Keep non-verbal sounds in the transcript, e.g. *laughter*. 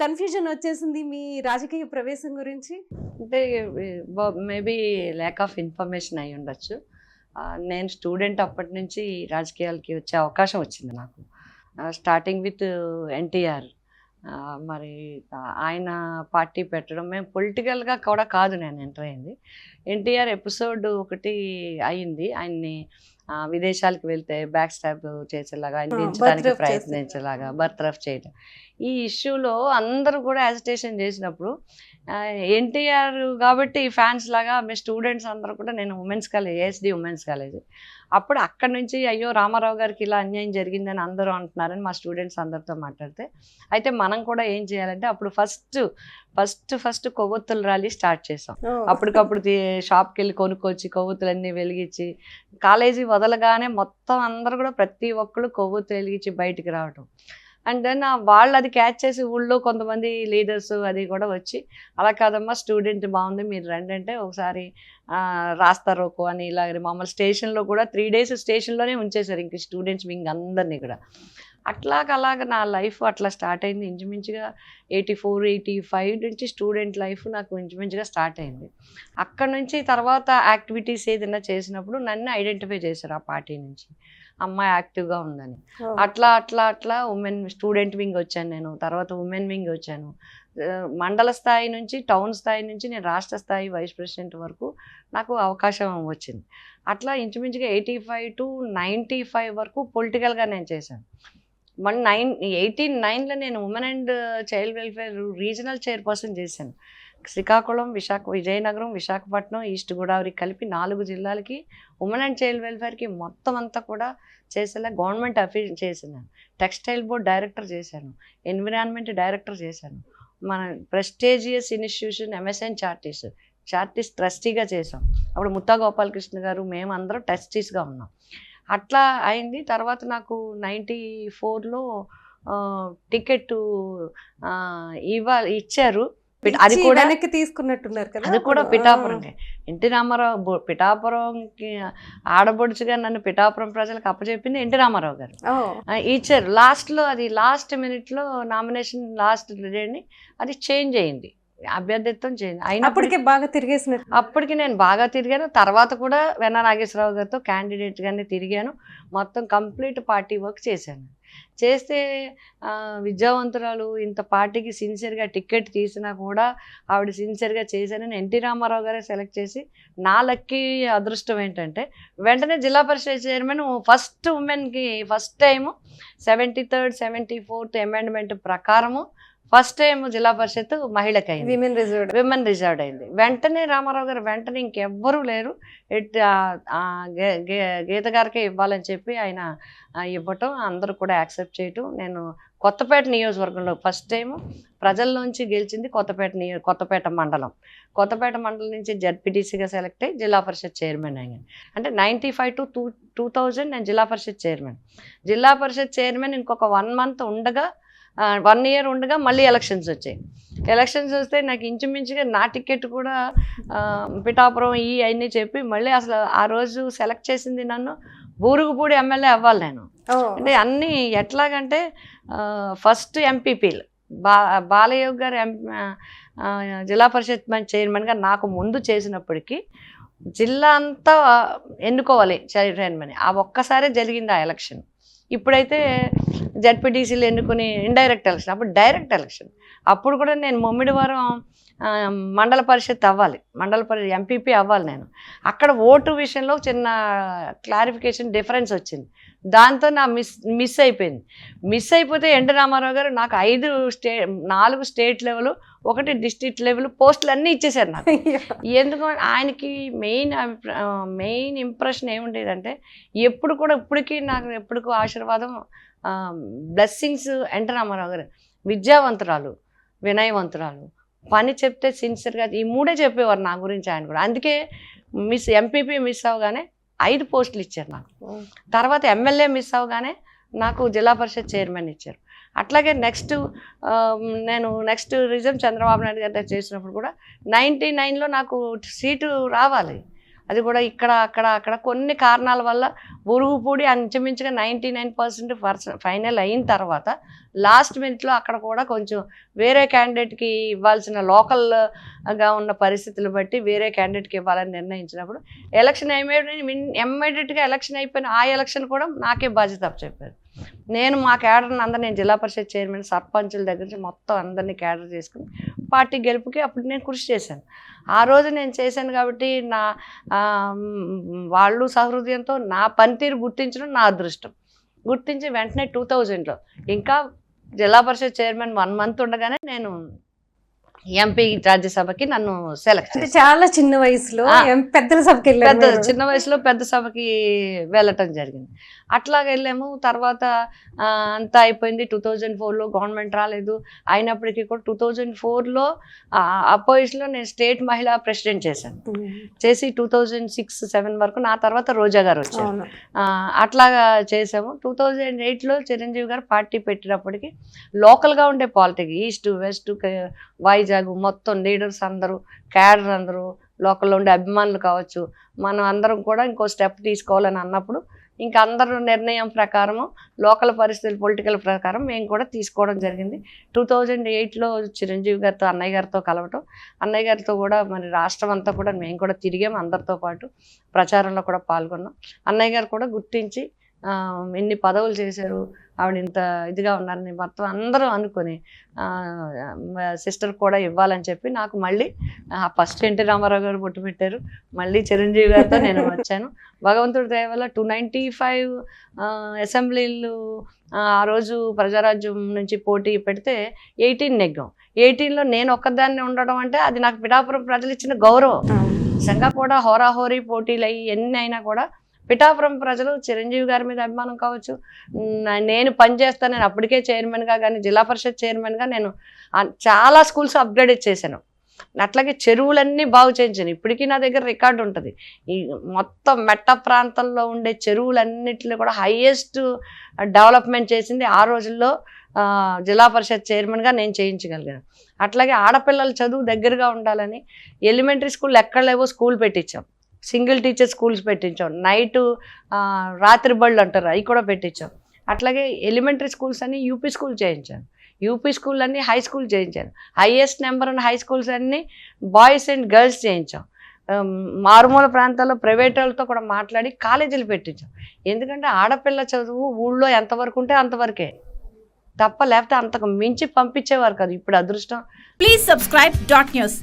Confusion వచ్చేసింది మీ రాజకీయ ప్రవేశం గురించి? అంటే మేబీ ల్యాక్ ఆఫ్ ఇన్ఫర్మేషన్ అయి ఉండొచ్చు. నేను స్టూడెంట్ అప్పటి నుంచి రాజకీయాలకి వచ్చే అవకాశం వచ్చింది నాకు. స్టార్టింగ్ విత్ ఎన్టీఆర్ మరి ఆయన పార్టీ పెట్టడం మేము పొలిటికల్గా కూడా కాదు నేను ఎంటర్ అయింది ఎన్టీఆర్ ఎపిసోడ్ ఒకటి అయింది ఆయన్ని విదేశాలకు వెళ్తే బ్యాక్ స్టాప్ చేసేలాగా ఆయన దించడానికి ప్రయత్నించేలాగా బర్త్రఫ్ చేయడం ఈ ఇష్యూలో అందరూ కూడా యాజిటేషన్ చేసినప్పుడు ఎన్టీఆర్ కాబట్టి ఫ్యాన్స్ లాగా మీ స్టూడెంట్స్ అందరూ కూడా నేను women's college ASD women's college అప్పుడు అక్కడి నుంచి అయ్యో రామారావు గారికి ఇలా అన్యాయం జరిగిందని అందరూ అంటున్నారని మా స్టూడెంట్స్ అందరితో మాట్లాడితే. అయితే మనం కూడా ఏం చేయాలంటే అప్పుడు ఫస్ట్ ఫస్ట్ ఫస్ట్ కొవ్వొత్తుల ర్యాలీ స్టార్ట్ చేసాం. అప్పటికప్పుడు షాప్కి వెళ్ళి కొనుక్కొచ్చి కొవ్వొత్తులన్నీ వెలిగించి కాలేజీ వదలగానే మొత్తం అందరూ కూడా ప్రతి ఒక్కళ్ళు కొవ్వొత్తు వెలిగించి బయటికి రావటం. అండ్ దెన్ వాళ్ళు అది క్యాచ్ చేసి ఊళ్ళో కొంతమంది లీడర్స్ అది కూడా వచ్చి అలా కాదమ్మా స్టూడెంట్ బాగుంది మీరు రండి అంటే ఒకసారి ఆ, రాస్తా రోకో అని ఇలా మమ్మల్ని స్టేషన్లో కూడా త్రీ డేస్ స్టేషన్లోనే ఉంచేశారు ఇంక స్టూడెంట్స్ వింగ్ అందరినీ కూడా. అట్లాగ అలాగ నా లైఫ్ అట్లా స్టార్ట్ అయింది. ఇంచుమించుగా ఎయిటీ ఫోర్ ఎయిటీ ఫైవ్ నుంచి స్టూడెంట్ లైఫ్ నాకు ఇంచుమించుగా స్టార్ట్ అయింది. అక్కడ నుంచి తర్వాత యాక్టివిటీస్ ఏదైనా చేసినప్పుడు నన్ను ఐడెంటిఫై చేశారు ఆ పార్టీ నుంచి. అమ్మాయి యాక్టివ్గా ఉందని. అట్లా అట్లా అట్లా ఉమెన్ స్టూడెంట్ వింగ్ వచ్చాను నేను. తర్వాత ఉమెన్ వింగ్ వచ్చాను. మండల స్థాయి నుంచి టౌన్ స్థాయి నుంచి నేను రాష్ట్ర స్థాయి వైస్ ప్రెసిడెంట్ వరకు నాకు అవకాశం వచ్చింది. అట్లా ఇంచుమించుగా eighty five to ninety five వరకు పొలిటికల్గా నేను చేశాను. మళ్ళీ నైన్ ఎయిటీన్ నైన్లో నేను women and child welfare regional chairperson చేశాను. శ్రీకాకుళం విశాఖ విజయనగరం విశాఖపట్నం ఈస్ట్ గోదావరి కలిపి నాలుగు జిల్లాలకి ఉమెన్ అండ్ చైల్డ్ వెల్ఫేర్కి మొత్తం అంతా కూడా చేసేలా గవర్నమెంట్ అఫీ చేసాను టెక్స్టైల్ బోర్డ్ డైరెక్టర్ చేశాను. ఎన్విరాన్మెంట్ డైరెక్టర్ చేశాను. మన prestigious institution MSN charities charities ట్రస్టీగా చేసాం అప్పుడు ముత్తా గోపాలకృష్ణ గారు మేమందరం ట్రస్టీస్గా ఉన్నాం. అట్లా అయింది. తర్వాత నాకు నైంటీ ఫోర్లో టికెట్ ఇవ్వాలి ఇచ్చారు. అది కూడా వెనక్కి తీసుకున్నట్టున్నారు కదా అది కూడా. పిఠాపురంకే ఎన్టీ రామారావు పిఠాపురంకి ఆడబడుచుగా నన్ను పిఠాపురం ప్రజలకు అప్పచెప్పింది ఎన్టీ రామారావు గారు. ఇచ్చారు. లాస్ట్లో అది లాస్ట్ మినిట్లో నామినేషన్ లాస్ట్ డేని అది చేంజ్ అయింది. అభ్యర్థిత్వం చేంజ్ అయినప్పటికీ అప్పటికే బాగా తిరిగేసినట్టు అప్పటికి నేను బాగా తిరిగాను. తర్వాత కూడా వెన్న నాగేశ్వరరావు గారితో క్యాండిడేట్గానే తిరిగాను. మొత్తం కంప్లీట్ పార్టీ వర్క్ చేశాను. చేస్తే విద్యావంతురాలు ఇంత పార్టీకి సిన్సియర్గా టికెట్ తీసినా కూడా ఆవిడ సిన్సియర్గా చేశానని ఎన్టీ రామారావు గారే సెలెక్ట్ చేసి నా లక్కీ అదృష్టం ఏంటంటే వెంటనే జిల్లా పరిషత్ చైర్మన్ ఫస్ట్ ఉమెన్కి first time seventy third seventy fourth amendment ప్రకారము ఫస్ట్ టైం జిల్లా పరిషత్ మహిళకి అయింది విమెన్ రిజర్వ్డ్ విమెన్ రిజర్వ్డ్ అయింది. వెంటనే రామారావు గారు వెంటనే ఇంకెవ్వరూ లేరు. గీత గారికే ఇవ్వాలని చెప్పి ఆయన ఇవ్వటం అందరూ కూడా యాక్సెప్ట్ చేయటం. నేను కొత్తపేట నియోజకవర్గంలో ఫస్ట్ టైం ప్రజల్లోంచి గెలిచింది కొత్తపేట నియో కొత్తపేట మండలం. కొత్తపేట మండలం నుంచి జడ్పీటీసీగా సెలెక్ట్ అయ్యి జిల్లా పరిషత్ చైర్మన్ అయ్యాను. అంటే ninety five to to two thousand నేను జిల్లా పరిషత్ చైర్మన్. జిల్లా పరిషత్ చైర్మన్ ఇంకొక వన్ మంత్ ఉండగా వన్ ఇయర్ ఉండగా మళ్ళీ ఎలక్షన్స్ వచ్చాయి. ఎలక్షన్స్ వస్తే నాకు ఇంచుమించుగా నా టికెట్ కూడా పిఠాపురం ఈ అన్నీ చెప్పి మళ్ళీ అసలు ఆ రోజు సెలెక్ట్ చేసింది నన్ను బూరుగుపూడి ఎమ్మెల్యే అవ్వాలి నేను. అంటే అన్నీ ఎట్లాగంటే ఫస్ట్ ఎంపీపీలు బా బాలయ్య గారు జిల్లా పరిషత్ మన చైర్మన్గా నాకు ముందు చేసినప్పటికీ జిల్లా అంతా ఎన్నుకోవాలి చైర్మన్ ఆ ఒక్కసారే జరిగింది ఆ ఎలక్షన్ ఇప్పుడైతే జడ్పీటీసీలు ఎన్నుకుని ఇండైరెక్ట్ ఎలక్షన్ అప్పుడు డైరెక్ట్ ఎలక్షన్ అప్పుడు కూడా నేను మొమ్మిడివారం మండల పరిషత్ అవ్వాలి. మండల పరిషత్ ఎంపీపీ అవ్వాలి నేను. అక్కడ ఓటు విషయంలో చిన్న క్లారిఫికేషన్ డిఫరెన్స్ వచ్చింది. దాంతో నా మిస్ మిస్ అయిపోయింది. మిస్ అయిపోతే ఎన్టీ రామారావు గారు నాకు ఐదు స్టే నాలుగు స్టేట్ లెవెల్ ఒకటి డిస్ట్రిక్ట్ లెవెల్ పోస్టులు అన్నీ ఇచ్చేశారు నాకు. ఎందుకు ఆయనకి మెయిన్ మెయిన్ ఇంప్రెషన్ ఏముండేదంటే ఎప్పుడు కూడా ఇప్పటికీ నాకు ఎప్పటికూ ఆశీర్వాదం బ్లెస్సింగ్స్ ఎన్టీ రామారావు గారు. విద్యావంతురాలు వినయవంతురాలు. పని చెప్తే సిన్సియర్గా ఈ మూడే చెప్పేవారు నా గురించి ఆయన కూడా. అందుకే మిస్ ఎంపీపీ మిస్ అవగానే ఐదు పోస్టులు ఇచ్చారు నాకు. తర్వాత ఎమ్మెల్యే మిస్ అవగానే నాకు జిల్లా పరిషత్ చైర్మన్ ఇచ్చారు. అట్లాగే నెక్స్ట్ నేను నెక్స్ట్ రిజం చంద్రబాబు నాయుడు గారి చేసినప్పుడు కూడా నైంటీ నైన్లో నాకు సీటు రావాలి. అది కూడా ఇక్కడ అక్కడ అక్కడ కొన్ని కారణాల వల్ల బురుగుపూడి అంచుమించుగా నైంటీ నైన్ పర్సెంట్ ఫైనల్ అయిన తర్వాత లాస్ట్ మినిట్లో అక్కడ కూడా కొంచెం వేరే క్యాండిడేట్కి ఇవ్వాల్సిన లోకల్గా ఉన్న పరిస్థితులు బట్టి వేరే క్యాండిడేట్కి ఇవ్వాలని నిర్ణయించినప్పుడు ఎలక్షన్ ఇమ్మీడియట్గా ఎలక్షన్ అయిపోయిన ఆ ఎలక్షన్ కూడా నాకే బాధ్యత చెప్పారు. నేను మా క్యాడర్ని అందరు నేను జిల్లా పరిషత్ చైర్మన్ సర్పంచుల దగ్గర నుంచి మొత్తం అందరినీ క్యాడర్ చేసుకుని పార్టీ గెలుపుకి అప్పుడు నేను కృషి చేశాను. ఆ రోజు నేను చేశాను కాబట్టి నా వాళ్ళు సహృదయంతో నా పనితీరు గుర్తించడం నా అదృష్టం. గుర్తించి వెంటనే టూ థౌజండ్లో. ఇంకా జిల్లా పరిషత్ చైర్మన్ వన్ మంత్ ఉండగానే నేను ఎంపీ రాజ్యసభకి నన్ను సెలెక్ట్ చాలా చిన్న వయసులో పెద్దల సభకి పెద్ద. చిన్న వయసులో పెద్ద సభకి వెళ్ళటం జరిగింది. అట్లాగ వెళ్ళాము. తర్వాత అంతా అయిపోయింది. టూ థౌజండ్ ఫోర్లో గవర్నమెంట్ రాలేదు. అయినప్పటికీ కూడా టూ థౌజండ్ ఫోర్లో అపోజిషన్లో నేను స్టేట్ మహిళా ప్రెసిడెంట్ చేశాను. చేసి టూ థౌజండ్ సిక్స్ సెవెన్ వరకు నా తర్వాత రోజా గారు వచ్చారు. ఆ, అట్లాగా చేసాము టూ థౌజండ్ ఎయిట్లో చిరంజీవి గారు పార్టీ పెట్టినప్పటికీ లోకల్గా ఉండే పాలిటిక్ ఈస్ట్ వెస్ట్ వైజాగ్ మొత్తం లీడర్స్ అందరూ క్యాడర్ అందరూ లోకల్లో ఉండే అభిమానులు కావచ్చు. మనం అందరం కూడా ఇంకో స్టెప్ తీసుకోవాలని అన్నప్పుడు ఇంకా అందరూ నిర్ణయం ప్రకారము లోకల్ పరిస్థితులు పొలిటికల్ ప్రకారం మేము కూడా తీసుకోవడం జరిగింది. టూ థౌజండ్ ఎయిట్లో చిరంజీవి గారితో అన్నయ్య గారితో కలవటం. అన్నయ్య గారితో కూడా మరి రాష్ట్రం అంతా కూడా మేము కూడా తిరిగాము అందరితో పాటు ప్రచారంలో కూడా పాల్గొన్నాం. అన్నయ్య గారు కూడా గుర్తించి ఆ, ఇన్ని పదవులు చేశారు ఆవిడ ఇంత ఇదిగా ఉన్నారని మొత్తం అందరూ అనుకొని సిస్టర్ కూడా ఇవ్వాలని చెప్పి నాకు మళ్ళీ ఫస్ట్ ఎన్టీ రామారావు గారు బొట్టు పెట్టారు. మళ్ళీ చిరంజీవి గారితో నేను వచ్చాను. *laughs* భగవంతుడి దయ వల్ల టూ నైంటీ ఫైవ్ అసెంబ్లీలు ఆ రోజు ప్రజారాజ్యం నుంచి పోటీ పెడితే ఎయిటీన్ నెగ్గాం. ఎయిటీన్లో నేను ఒక్కదాన్ని ఉండడం అంటే అది నాకు పిఠాపురం ప్రజలు ఇచ్చిన గౌరవం. నిజంగా కూడా హోరాహోరీ పోటీలు అయ్యి ఎన్ని అయినా కూడా పిఠాపురం ప్రజలు చిరంజీవి గారి మీద అభిమానం కావచ్చు. నేను పనిచేస్తాను నేను అప్పటికే చైర్మన్గా కానీ జిల్లా పరిషత్ చైర్మన్గా నేను చాలా స్కూల్స్ అప్గ్రేడ్ చేశాను. అట్లాగే చెరువులన్నీ బాగు చేయించాను. ఇప్పటికీ నా దగ్గర రికార్డు ఉంటుంది. ఈ మొత్తం మెట్ట ప్రాంతంలో ఉండే చెరువులన్నింటిలో కూడా హైయెస్ట్ డెవలప్మెంట్ చేసింది ఆ రోజుల్లో జిల్లా పరిషత్ చైర్మన్గా నేను చేయించగలిగాను. అట్లాగే ఆడపిల్లల చదువు దగ్గరగా ఉండాలని ఎలిమెంటరీ స్కూల్ ఎక్కడ లేవో స్కూల్ పెట్టించాం. సింగిల్ టీచర్ స్కూల్స్ పెట్టించాం. నైట్ రాత్రి బళ్ళు అంటారు అవి కూడా పెట్టించాం. అట్లాగే ఎలిమెంటరీ స్కూల్స్ అన్ని యూపీ స్కూల్ చేయించాను యూపీ స్కూల్ అన్ని హై స్కూల్ చేయించాను హైయెస్ట్ నెంబర్ ఉన్న హై స్కూల్స్ అన్ని బాయ్స్ అండ్ గర్ల్స్ చేయించాం. మారుమూల ప్రాంతాల్లో ప్రైవేట్ వాళ్ళతో కూడా మాట్లాడి కాలేజీలు పెట్టించాం. ఎందుకంటే ఆడపిల్ల చదువు ఊళ్ళో ఎంతవరకు ఉంటే అంతవరకే. తప్ప లేకపోతే అంతకు మించి పంపించేవారు కాదు. ఇప్పుడు అదృష్టం. Please subscribe dot news